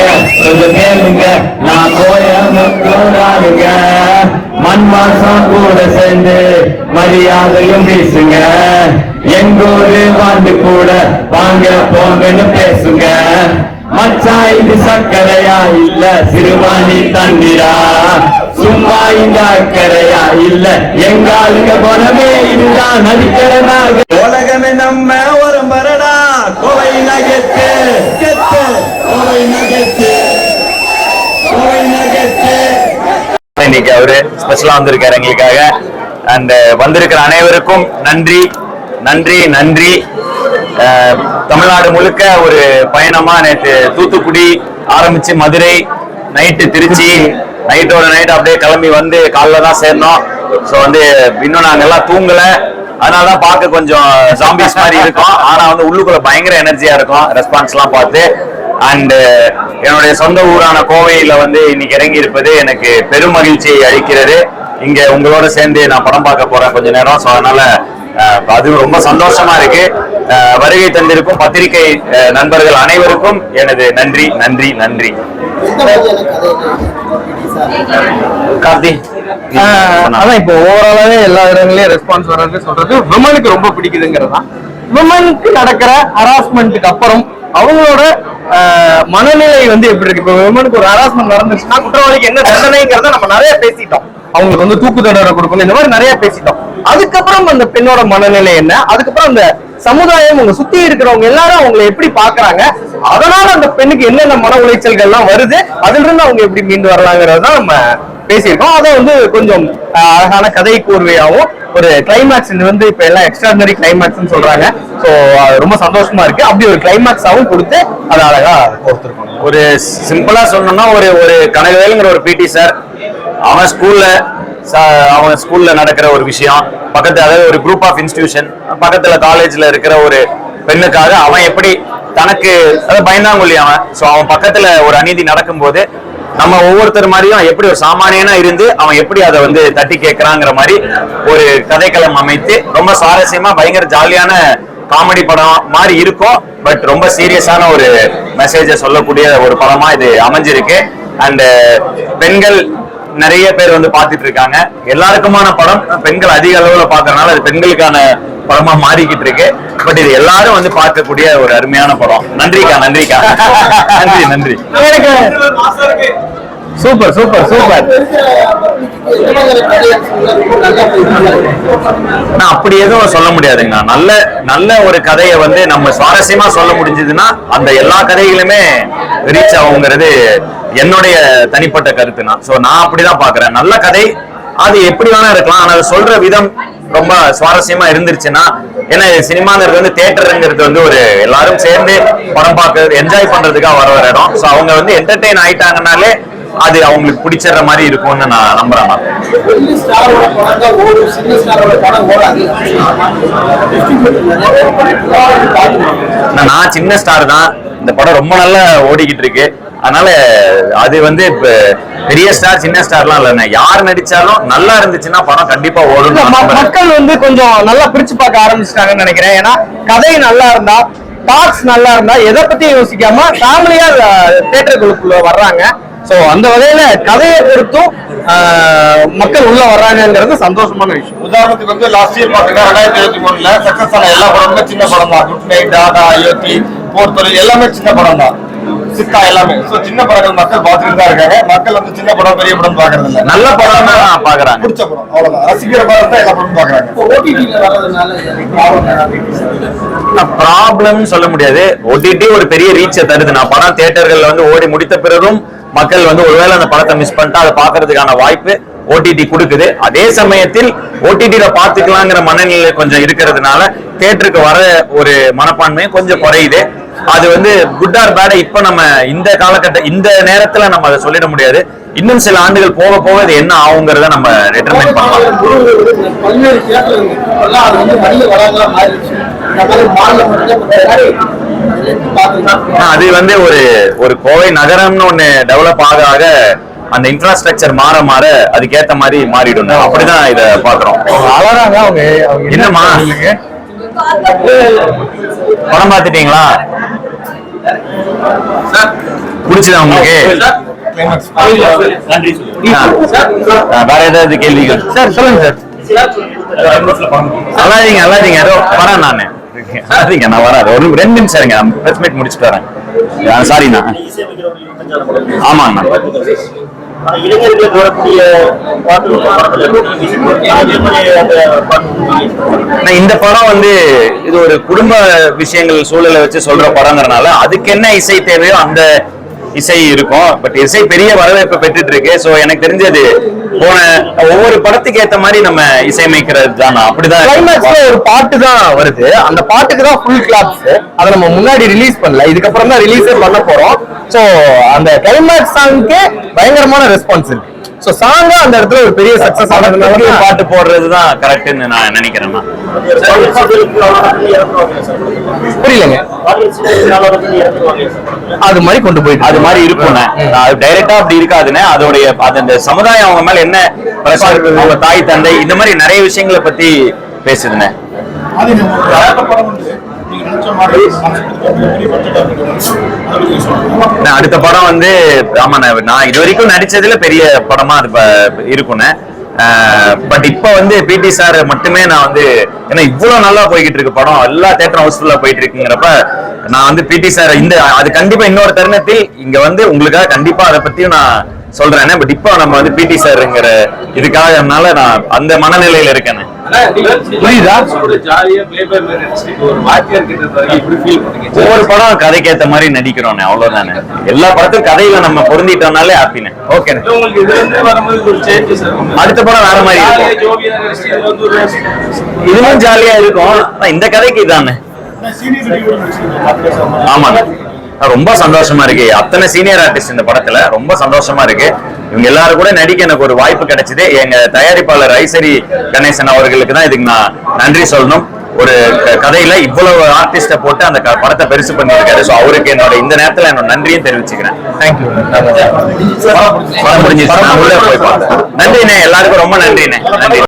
கேளுங்க கொஞ்சம் கேளுங்க நான் கோயமுத்தூராளுங்க மண் மாசம் கூட சேர்ந்து மரியாதையும் பேசுங்க. எங்கூரு வாழ்ந்து கூட வாங்க போங்கன்னு பேசுங்க. மச்சா இது சக்கரையா இல்ல சிறுவாணி தண்ணீரா? சும்மா இந்த அக்கறையா இல்ல? எங்காளுங்க போனவே இதுதான் நதிக்கரனாக. உலகமே நம்ம ஒரு மரடா கோவை நகத்து இன்னைக்கு அவரு ஸ்பெஷலா வந்திருக்காரு எங்களுக்காக. அண்ட் uh, வந்திருக்கிற அனைவருக்கும் நன்றி நன்றி நன்றி. Uh, தமிழ்நாடு முழுக்க ஒரு பயணமா நேற்று தூத்துக்குடி ஆரம்பிச்சு மதுரை நைட்டு திருச்சி நைட்டோட நைட் அப்படியே கிளம்பி வந்து காலைல தான் சேர்ந்தோம். ஸோ வந்து இன்னும் நாங்க எல்லாம் தூங்கல. அதனாலதான் பார்க்க கொஞ்சம் ஜாம்பிஸ் மாதிரி இருக்கும். ஆனா வந்து உள்ளுக்குள்ள பயங்கர எனர்ஜியா இருக்கும். ரெஸ்பான்ஸ்லாம் பார்த்து. அண்ட் uh, என்னுடைய சொந்த ஊரான கோவையில வந்து இன்னைக்கு இறங்கி இருப்பது எனக்கு பெரும் மகிழ்ச்சியை அளிக்கிறது. இங்க உங்களோட சேர்ந்து நான் படம் பார்க்க போறேன் கொஞ்ச நேரம். ஸோ அதனால அது ரொம்ப சந்தோஷமா இருக்கு. வருகை தந்திருக்கும் பத்திரிகை நண்பர்கள் அனைவருக்கும் எனது நன்றி நன்றி நன்றி. கார்த்தி அதான் இப்போ ஓவராலாவே எல்லா இடங்களையும் ரெஸ்பான்ஸ் வர்றது சொல்றது விமனுக்கு ரொம்ப பிடிக்குதுங்கிறது தான் விமனுக்கு நடக்கிற ஹராஸ்மெண்ட்டுக்கு அப்புறம் அவங்களோட மனநிலை வந்து எப்படி இருக்கு? இப்போ விமனுக்கு ஒரு ஹராஸ்மெண்ட் நடந்துச்சுன்னா குற்றவாளிக்கு என்ன தண்டனைங்கிறத நம்ம நிறைய பேசிட்டோம். அவங்களுக்கு வந்து தூக்கு தண்டனை கொடுக்கணும் இந்த மாதிரி நிறைய பேசிட்டோம். அதுக்கப்புறம் அந்த பெண்ணோட மனநிலை என்ன? அதுக்கப்புறம் அந்த சமுதாயம் உங்க சுத்தி இருக்கிறவங்க எல்லாரும் அவங்களை எப்படி பாக்குறாங்க அதனால அந்த பெண்ணுக்கு என்னென்ன மன உளைச்சல்கள்லாம் வருது? அதுல இருந்து அவங்க எப்படி மீண்டு வரலாங்கிறது தான் நம்ம பேசியிருக்கோம். அதை வந்து கொஞ்சம் அழகான கதை கூர்வையாகவும் ஒரு கிளைமேக்ஸ் இது வந்து இப்ப எல்லாம் எக்ஸ்ட்ராடனரி கிளைமேக்ஸ்னு சொல்றாங்க. ஸோ ரொம்ப சந்தோஷமா இருக்கு. அப்படி ஒரு கிளைமேக்ஸாகவும் கொடுத்து அதை அழகா கொடுத்துருக்கோம். ஒரு சிம்பிளா சொல்லணும்னா ஒரு ஒரு கனகவேலுங்கிற ஒரு பிடி சார் அவன் ஸ்கூல்ல அவன் ஸ்கூல்ல நடக்கிற ஒரு விஷயம். பக்கத்து அதாவது ஒரு குரூப் ஆஃப் இன்ஸ்டிடியூஷன் பக்கத்துல காலேஜ்ல இருக்கிற ஒரு பெண்ணுக்காக அவன் எப்படி தனக்கு அதாவது பயந்தாங்குழி அவன். ஸோ அவன் பக்கத்துல ஒரு அநீதி நடக்கும்போது நம்ம ஒவ்வொருத்தர் மாதிரியும் எப்படி ஒரு சாமானியனா இருந்து அவன் எப்படி அதை வந்து தட்டி கேட்கறாங்கிற மாதிரி ஒரு கதைக்களம் அமைத்து ரொம்ப சுவாரஸ்யமா பயங்கர ஜாலியான காமெடி படம் மாதிரி இருக்கும். பட் ரொம்ப சீரியஸான ஒரு மெசேஜை சொல்லக்கூடிய ஒரு படமா இது அமைஞ்சிருக்கு. அண்ட் பெண்கள் நிறைய பேர் வந்து பார்த்துட்டு இருக்காங்க. எல்லாருக்குமான படம் பெண்கள் அதிக அளவுல பார்க்கறதுனால அது பெண்களுக்கான படமா மாறிக்கிட்டு இருக்கு. பட் இது எல்லாரும் வந்து பார்க்கக்கூடிய ஒரு அருமையான படம். நன்றிக்கா நன்றிக்கா. நன்றி நன்றி. Super super super. நான் அப்படி எதுவும் சொல்ல முடியாதுங்கண்ணா நல்ல நல்ல ஒரு கதையை வந்து நம்ம சுவாரஸ்யமா சொல்ல முடிஞ்சதுன்னா அந்த எல்லா கதைகளுமே ரீச் ஆகுங்கிறது என்னுடைய தனிப்பட்ட கருத்துனா. சோ நான் அப்படிதான் பாக்குறேன் நல்ல கதை அது எப்படி வேணா இருக்கலாம். ஆனா அது சொல்ற விதம் ரொம்ப சுவாரஸ்யமா இருந்துருச்சுன்னா ஏன்னா சினிமாங்கிறது வந்து தேட்டருங்கிறது வந்து ஒரு எல்லாரும் சேர்ந்து படம் பார்க்கறது என்ஜாய் பண்றதுக்காக வர ஒரு இடம். சோ அவங்க வந்து என்டர்டெயின் ஆயிட்டாங்கனாலே அது அவங்களுக்கு பிடிச்சிடுற மாதிரி இருக்கும்னு நான் நம்புறேன் நான் சின்ன ஸ்டார் தான். இந்த படம் ரொம்ப நல்லா ஓடிக்கிட்டு இருக்கு. அதனால அது வந்து இப்ப பெரிய ஸ்டார் சின்ன ஸ்டார்லாம் இல்ல யார் நடிச்சாலும் நல்லா இருந்துச்சுன்னா படம் கண்டிப்பா ஓடும் மக்கள் வந்து கொஞ்சம் நல்லா பிரிச்சு பார்க்க ஆரம்பிச்சிட்டாங்கன்னு நினைக்கிறேன். ஏன்னா கதை நல்லா இருந்தா டாக்ஸ் நல்லா இருந்தா எதை பத்தியும் யோசிக்காம ஃபேமிலியா தேட்டருக்குள்ள வர்றாங்க. சோ அந்த வகையில கதையை பொறுத்தும் மக்கள் உள்ள வர்றாங்கங்கிறது சந்தோஷமான விஷயம். உதாரணத்துக்கு வந்து லாஸ்ட் இயர் பாத்தீங்கன்னா ரெண்டாயிரத்தி இருபத்தி மூணுல சக்சஸ் ஆன எல்லா படமுமே சின்ன படம் தான் குட் நைட் டாடா அயோத்தி போர் தொழில் எல்லாமே சின்ன படம் தான் சித்தா எல்லாமே. சோ சின்ன படங்கள் மக்கள் பார்த்துட்டு தான் இருக்காங்க. மக்கள் வந்து சின்ன படம் பெரிய படம் பாக்குறது இல்ல நல்ல படம் தான் பாக்குறாங்க பிடிச்ச படம். அவ்வளவுதான். ரசிக்கிற படம் தான் எல்லா படமும் பாக்குறாங்க ப்ராப்ளம் சொல்ல முடியாது. ஓடிடி ஒரு பெரிய ரீச்சை தருது. நான் படம் தியேட்டர்கள்ல வந்து ஓடி முடித்த பிறகும் மக்கள் வந்து ஒருவேளை அந்த படத்தை மிஸ் பண்ணிட்டா அதை பார்க்கறதுக்கான வாய்ப்பு ஓடிடி கொடுக்குது. அதே சமயத்தில் ஓடிடியில பாத்துக்கலாங்கிற மனநிலை கொஞ்சம் இருக்கிறதுனால தியேட்டருக்கு வர ஒரு மனப்பான்மையும் கொஞ்சம் குறையுது. அது வந்து குட் ஆர் பேட இப்ப நம்ம இந்த காலகட்ட இந்த நேரத்துல நம்ம அதை சொல்லிட முடியாது. இன்னும் சில ஆண்டுகள் போக போக இது என்ன ஆகுங்கிறத நம்ம டிட்டர்மைன் பண்ணலாம். அது வந்து ஒரு ஒரு கோவை நகரம்னு ஒண்ணு டெவலப் ஆக ஆக அந்த இன்ஃப்ராஸ்ட்ரக்சர் மாற மாற அதுக்கேத்த மாதிரி மாறிடும் அப்படிதான் இத பாக்குறோம்? சொல்லுங்க படம் பார்த்துட்டீங்களா? பிடிச்சதா உங்களுக்கு? வேற ஏதாவது கேள்விகள்? சார் சொல்லுங்க சார் அல்லாதீங்க அல்லாதீங்க. ஏதோ வரேன் நானு. அல்லாதீங்க நான் வரேன் ஒரு ரெண்டு நிமிஷம் இருங்க. பிரஸ் மீட் முடிச்சுட்டு வரேன். சாரிண்ணா ஆமாங்கண்ணா இளைஞர்கள் வரக்கூடிய இந்த படம் வந்து இது ஒரு குடும்ப விஷயங்கள் சூழலை வச்சு சொல்ற படங்கிறனால அதுக்கு என்ன இசை தேவையோ அந்த இசை இருக்கும். பட் இசை பெரிய வரவேற்பு பெற்றுட்டு இருக்கு சோ எனக்கு தெரிஞ்சது போன ஒவ்வொரு படத்துக்கு ஏத்த மாதிரி நம்ம இசையமைக்கிறது தானா அப்படிதான் கிளைமேக்ஸ்ல ஒரு பாட்டு தான் வருது. அந்த பாட்டுக்கு தான் ஃபுல் கிளாப்ஸ் அதை நம்ம முன்னாடி ரிலீஸ் பண்ணல. இதுக்கப்புறம் தான் ரிலீஸே பண்ண போறோம். சோ அந்த கிளைமேக்ஸ் சாங்க்கு பயங்கரமான ரெஸ்பான்ஸ் இருக்கு. சோ சாங்கா அந்த இடத்துல ஒரு பெரிய சக்சஸ் ஆனதுனால பாட்டு போடுறது தான் கரெக்ட்னு நான் நினைக்கிறேன் புரியலங்க. அது மாதிரி கொண்டு போயிட்டு அது மாதிரி இருக்கும்ண்ணே அது டைரக்டா அப்படி இருக்காதுன்னு அதோடைய அது அந்த சமுதாயம் அவங்க மேல என்ன பிரஷர் அவங்க தாய் தந்தை இந்த மாதிரி நிறைய விஷயங்களை பத்தி பேசுதுண்ணே நான் அடுத்த படம் வந்து ஆமாண்ணே நான் இது வரைக்கும் நடிச்சதுல பெரிய படமா இருக்கும் இருக்குண்ணே பட் இப்போ வந்து பிடி சார் மட்டுமே நான் வந்து ஏன்னா இவ்வளவு நல்லா போய்கிட்டு இருக்கு படம். எல்லா தேட்டரும் ஹவுஸ்ஃபுல்லா போயிட்டு இருக்குங்கிறப்ப நான் வந்து பிடி சார் இந்த அது கண்டிப்பா இன்னொரு தருணத்தில் இங்க வந்து உங்களுக்காக கண்டிப்பா அதை பத்தியும் நான் சொல்றேன். பட் இப்போ நம்ம வந்து பிடி சார்ங்கிற இதுக்காகனால நான் அந்த மனநிலையில இருக்கேன். புரியுதா? ஒவ்வொரு படம் கதைக்கேத்த மாதிரி நடிக்கிறோம் அவ்வளவுதானே? எல்லா படத்துக்கும் கதையில நம்ம பொருந்திட்டோம்னாலே ஹாப்பினே ஓகே அடுத்த படம் வேற மாதிரி இதுவும் ஜாலியா இருக்கும். இந்த கதைக்கு இதானே? ஆமாங்க ரொம்ப சந்தோஷமா இருக்கு. அத்தனை சீனியர் ஆர்டிஸ்ட் இந்த படத்துல ரொம்ப சந்தோஷமா இருக்கு. இவங்க எல்லாரும் கூட நடிக்க எனக்கு ஒரு வாய்ப்பு கிடைச்சது. எங்க தயாரிப்பாளர் ஐசரி கணேசன் அவர்களுக்கு தான் இதுக்கு நான் நன்றி சொல்லணும். ஒரு கதையில இவ்வளவு ஆர்டிஸ்ட போட்டு அந்த படத்தை பெருசு பண்ணியிருக்காரு. ஸோ அவருக்கு என்னோட இந்த நேரத்துல என்னோட நன்றியும் தெரிவிச்சுக்கிறேன். தேங்க்யூ படம் முடிஞ்சிச்சு. நான் உள்ள போய் பார்த்தேன். நன்றிண்ணே. எல்லாருக்கும் ரொம்ப நன்றிண்ணே. நன்றி.